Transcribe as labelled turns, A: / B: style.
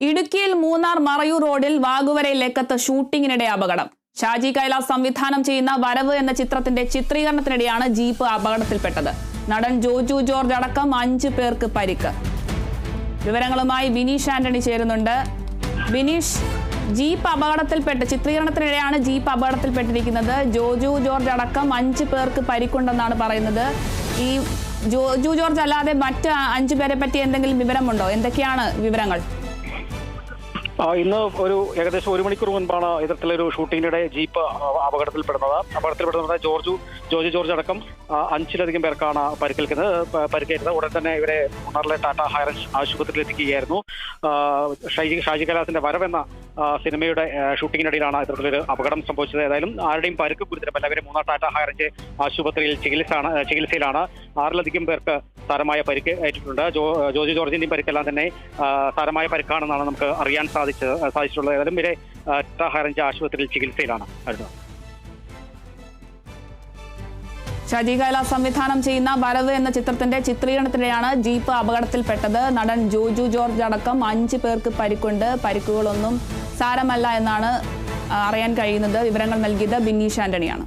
A: ഇടുക്കിയിൽ മൂന്നാർ മറയൂർ റോഡിൽ വാഗുവരെ ലക്കത്ത് ഷൂട്ടിങ്ങിനിടെ അപകടം. ഷാജി കൈലാസ് സംവിധാനം ചെയ്യുന്ന വരവ് എന്ന ചിത്രത്തിന്റെ ചിത്രീകരണത്തിനിടെയാണ് ജീപ്പ് അപകടത്തിൽപ്പെട്ടത്. നടൻ ജോജു ജോർജ് അടക്കം അഞ്ചു പേർക്ക് പരിക്ക്. വിവരങ്ങളുമായി ബിനീഷ് ആന്റണി ചേരുന്നുണ്ട്. ബിനീഷ് ജീപ്പ് അപകടത്തിൽപ്പെട്ട് ചിത്രീകരണത്തിനിടെയാണ് ജീപ്പ് അപകടത്തിൽപ്പെട്ടിരിക്കുന്നത്. ജോജു ജോർജ് അടക്കം അഞ്ച് പേർക്ക് പരിക്കുണ്ടെന്നാണ് പറയുന്നത്. ഈ ജോജു ജോർജ് അല്ലാതെ മറ്റ് അഞ്ചു പേരെ പറ്റി എന്തെങ്കിലും വിവരമുണ്ടോ? എന്തൊക്കെയാണ് വിവരങ്ങൾ?
B: ഇന്ന് ഒരു ഏകദേശം ഒരു മണിക്കൂർ മുൻപാണ് ഇത്തരത്തിലൊരു ഷൂട്ടിങ്ങിനിടെ ജീപ്പ് അപകടത്തിൽപ്പെടുന്നത്. അപകടത്തിൽപ്പെടുന്നത് ജോർജു ജോർജ് ജോർജ് അടക്കം അഞ്ചിലധികം പേർക്കാണ് പരിക്കേൽക്കുന്നത്. പരിക്കേറ്റത്. ഉടൻ തന്നെ ഇവരെ മൂന്നാറിലെ ടാറ്റ ഹൈറേഞ്ച് ആശുപത്രിയിൽ എത്തിക്കുകയായിരുന്നു ഷാജി ഷാജി കൈലാസിന്റെ വരവെന്ന സിനിമയുടെ ഷൂട്ടിങ്ങിനിടയിലാണ് ഇത്തരത്തിലൊരു അപകടം സംഭവിച്ചത്. ഏതായാലും ആരുടെയും പരുക്ക് ഗുരുതരമല്ല. ഇവരെ മൂന്നാർ ടാറ്റ ഹൈറേഞ്ച് ആശുപത്രിയിൽ ചികിത്സയാണ് ചികിത്സയിലാണ് ആറിലധികം പേർക്ക് സാരമായ പരിക്ക് ഏറ്റിട്ടുണ്ട്. ജോജി ജോർജിന്റെയും പരിക്കെല്ലാം തന്നെ സാരമായ പരിക്കാണെന്നാണ് നമുക്ക് അറിയാൻ സാധിച്ചത് സാധിച്ചിട്ടുള്ളത്. ഏതായാലും ഇവരെ ഹൈറേഞ്ച് ആശുപത്രിയിൽ ചികിത്സയിലാണ് അരുത്
A: ഷാജി സംവിധാനം ചെയ്യുന്ന വരവ് എന്ന ചിത്രത്തിന്റെ ചിത്രീകരണത്തിനിടെയാണ് ജീപ്പ് അപകടത്തിൽപ്പെട്ടത്. നടൻ ജോജു ജോർജ് അടക്കം അഞ്ച് പേർക്ക് പരിക്കുണ്ട്. പരിക്കുകളൊന്നും സാരമല്ല എന്നാണ് അറിയാൻ കഴിയുന്നത്. വിവരങ്ങൾ നൽകിയത് ബിന്നീഷ് ആന്റണിയാണ്.